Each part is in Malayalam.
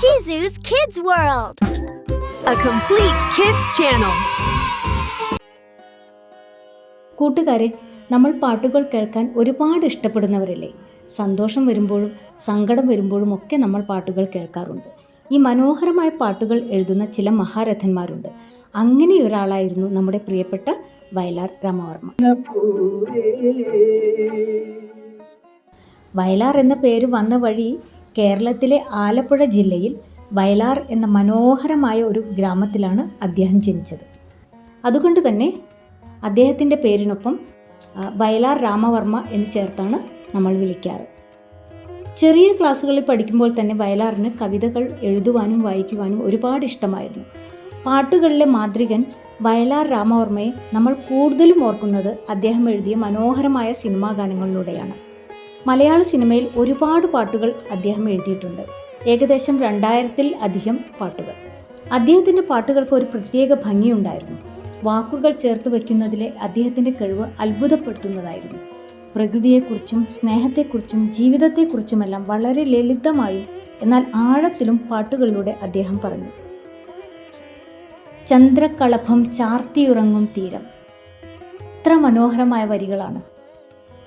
Shizu's Kids World. a complete kids channel. കൂട്ടുകാരെ നമ്മൾ പാട്ടുകൾ കേൾക്കാൻ ഒരുപാട് ഇഷ്ടപ്പെടുന്നവരല്ലേ സന്തോഷം വരുമ്പോഴും സങ്കടം വരുമ്പോഴും ഒക്കെ നമ്മൾ പാട്ടുകൾ കേൾക്കാറുണ്ട് ഈ മനോഹരമായ പാട്ടുകൾ എഴുതുന്ന ചില മഹാരഥന്മാരുണ്ട് അങ്ങനെ ഒരാളായിരുന്നു നമ്മുടെ പ്രിയപ്പെട്ട വയലാർ രാമവർമ്മ വയലാർ എന്ന പേര് വന്ന വഴി കേരളത്തിലെ ആലപ്പുഴ ജില്ലയിൽ വയലാർ എന്ന മനോഹരമായ ഒരു ഗ്രാമത്തിലാണ് അദ്ദേഹം ജനിച്ചത്. അതുകൊണ്ട് തന്നെ അദ്ദേഹത്തിന്റെ പേരിനൊപ്പം വയലാർ രാമവർമ്മ എന്ന് ചേർത്താണ് നമ്മൾ വിളിക്കാറ്. ചെറിയ ക്ലാസ്സുകളിൽ പഠിക്കുമ്പോൾ തന്നെ വയലാറിന് കവിതകൾ എഴുതുവാനും വായിക്കുവാനും ഒരുപാട് ഇഷ്ടമായിരുന്നു. പാട്ടുകളിലെ മാന്ത്രികൻ വയലാർ രാമവർമ്മയെ നമ്മൾ കൂടുതലും ഓർക്കുന്നത് അദ്ദേഹം എഴുതിയ മനോഹരമായ സിനിമാ ഗാനങ്ങളിലൂടെയാണ്. മലയാള സിനിമയിൽ ഒരുപാട് പാട്ടുകൾ അദ്ദേഹം എഴുതിയിട്ടുണ്ട്. ഏകദേശം രണ്ടായിരത്തിൽ അധികം പാട്ടുകൾ. അദ്ദേഹത്തിന്റെ പാട്ടുകൾക്ക് ഒരു പ്രത്യേക ഭംഗിയുണ്ടായിരുന്നു. വാക്കുകൾ ചേർത്ത് വയ്ക്കുന്നതിലെ അദ്ദേഹത്തിന്റെ കഴിവ് അത്ഭുതപ്പെടുത്തുന്നതായിരുന്നു. പ്രകൃതിയെക്കുറിച്ചും സ്നേഹത്തെക്കുറിച്ചും ജീവിതത്തെക്കുറിച്ചുമെല്ലാം വളരെ ലളിതമായും എന്നാൽ ആഴത്തിലും പാട്ടുകളിലൂടെ അദ്ദേഹം പറഞ്ഞു. ചന്ദ്രക്കളഭം ചാർത്തിയുറങ്ങും തീരം. ഇത്ര മനോഹരമായ വരികളാണ്.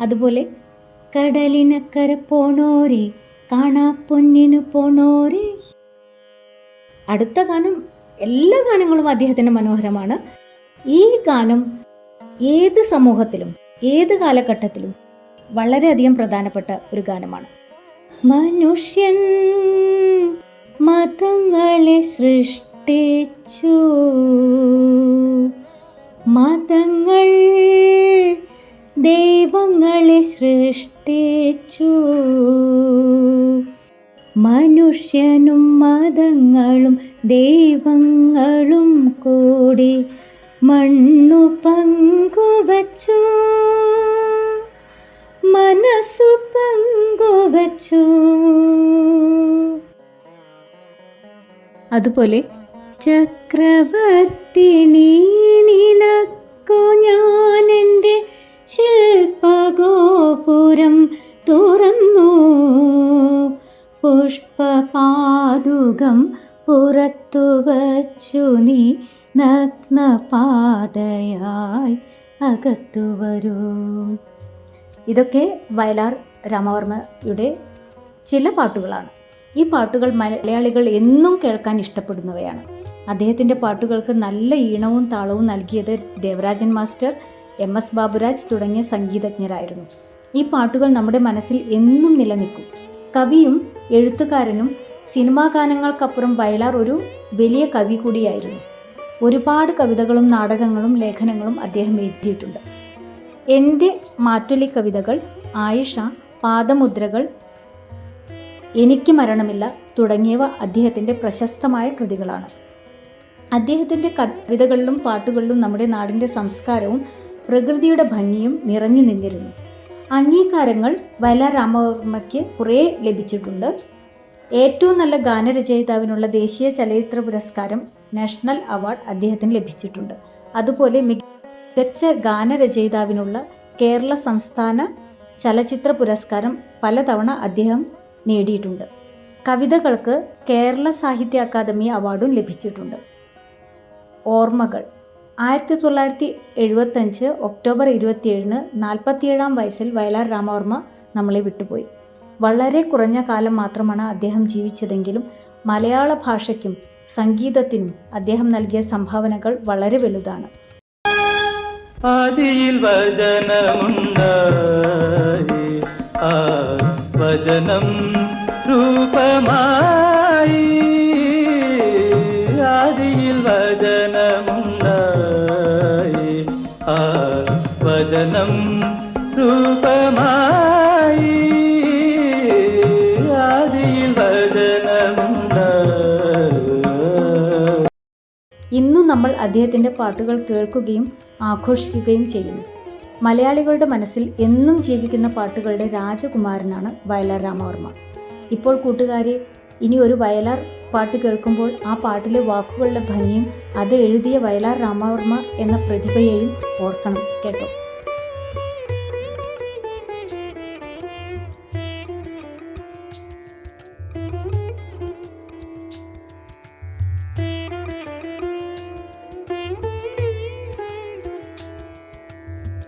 അതുപോലെ കടലിനക്കര പോണോരെ കാണാ പൊന്നിനു പോണോരെ. അടുത്ത ഗാനം എല്ലാ ഗാനങ്ങളും അദ്ദേഹത്തിന്റെ മനോഹരമാണ്. ഈ ഗാനം ഏത് സമൂഹത്തിലും ഏത് കാലഘട്ടത്തിലും വളരെയധികം പ്രധാനപ്പെട്ട ഒരു ഗാനമാണ്. മനുഷ്യൻ മതങ്ങളെ സൃഷ്ടിച്ചു. മതങ്ങൾ ദൈവങ്ങളെ സൃഷ്ടിച്ചു. മനുഷ്യനും മതങ്ങളും ദൈവങ്ങളും കൂടി മണ്ണു പങ്കുവച്ചു. മനസ്സു പങ്കുവച്ചു. അതുപോലെ ചക്രവർത്തി നീ നിനക്കു ഞാൻ എന്റെ ശില്പഗോപുരം തുറന്നു. പുഷ്പപാതുകം പുറത്തു വച്ചു നീ നഗ്നപാതയായി അകത്തു വരൂ. ഇതൊക്കെ വയലാർ രാമവർമ്മയുടെ ചില പാട്ടുകളാണ്. ഈ പാട്ടുകൾ മലയാളികൾ എന്നും കേൾക്കാൻ ഇഷ്ടപ്പെടുന്നവയാണ്. അദ്ദേഹത്തിന്റെ പാട്ടുകൾക്ക് നല്ല ഈണവും താളവും നൽകിയത് Devarajan master M S Baburaj തുടങ്ങിയ സംഗീതജ്ഞരായിരുന്നു. ഈ പാട്ടുകൾ നമ്മുടെ മനസ്സിൽ എന്നും നിലനിൽക്കും. കവിയും എഴുത്തുകാരനും സിനിമാ ഗാനങ്ങൾക്കപ്പുറം വയലാർ ഒരു വലിയ കവി കൂടിയായിരുന്നു. ഒരുപാട് കവിതകളും നാടകങ്ങളും ലേഖനങ്ങളും അദ്ദേഹം എഴുതിയിട്ടുണ്ട്. എന്റെ മാറ്റൊലി കവിതകൾ ആയിഷ പാദമുദ്രകൾ എനിക്ക് മരണമില്ല തുടങ്ങിയവ അദ്ദേഹത്തിന്റെ പ്രശസ്തമായ കൃതികളാണ്. അദ്ദേഹത്തിന്റെ കവിതകളിലും പാട്ടുകളിലും നമ്മുടെ നാടിന്റെ സംസ്കാരവും പ്രകൃതിയുടെ ഭംഗിയും നിറഞ്ഞു നിന്നിരുന്നു. അംഗീകാരങ്ങൾ വയലാർ രാമവർമ്മയ്ക്ക് കുറേ ലഭിച്ചിട്ടുണ്ട്. ഏറ്റവും നല്ല ഗാനരചയിതാവിനുള്ള ദേശീയ ചലച്ചിത്ര പുരസ്കാരം നാഷണൽ അവാർഡ് അദ്ദേഹത്തിന് ലഭിച്ചിട്ടുണ്ട്. അതുപോലെ മികച്ച ഗാനരചയിതാവിനുള്ള കേരള സംസ്ഥാന ചലച്ചിത്ര പുരസ്കാരം പലതവണ അദ്ദേഹം നേടിയിട്ടുണ്ട്. കവിതകൾക്ക് കേരള സാഹിത്യ അക്കാദമി അവാർഡും ലഭിച്ചിട്ടുണ്ട്. ഓർമ്മകൾ ആയിരത്തി തൊള്ളായിരത്തി എഴുപത്തഞ്ച് ഒക്ടോബർ ഇരുപത്തിയേഴിന് നാൽപ്പത്തിയേഴാം വയസ്സിൽ വയലാർ രാമവർമ്മ നമ്മളെ വിട്ടുപോയി. വളരെ കുറഞ്ഞ കാലം മാത്രമാണ് അദ്ദേഹം ജീവിച്ചതെങ്കിലും മലയാള ഭാഷയ്ക്കും സംഗീതത്തിനും അദ്ദേഹം നൽകിയ സംഭാവനകൾ വളരെ വലുതാണ്. ആദിയിൽ ആ വചനം രൂപമായി ഇന്നും നമ്മൾ അദ്ദേഹത്തിന്റെ പാട്ടുകൾ കേൾക്കുകയും ആഘോഷിക്കുകയും ചെയ്യുന്നു. മലയാളികളുടെ മനസ്സിൽ എന്നും ജീവിക്കുന്ന പാട്ടുകളുടെ രാജകുമാരനാണ് വയലാർ രാമവർമ്മ. ഇപ്പോൾ കൂട്ടുകാരെ ഇനി ഒരു വയലാർ പാട്ട് കേൾക്കുമ്പോൾ ആ പാട്ടിലെ വാക്കുകളുടെ ഭംഗിയും അത് എഴുതിയ വയലാർ രാമവർമ്മ എന്ന പ്രതിഭയെയും ഓർക്കണം കേട്ടോ.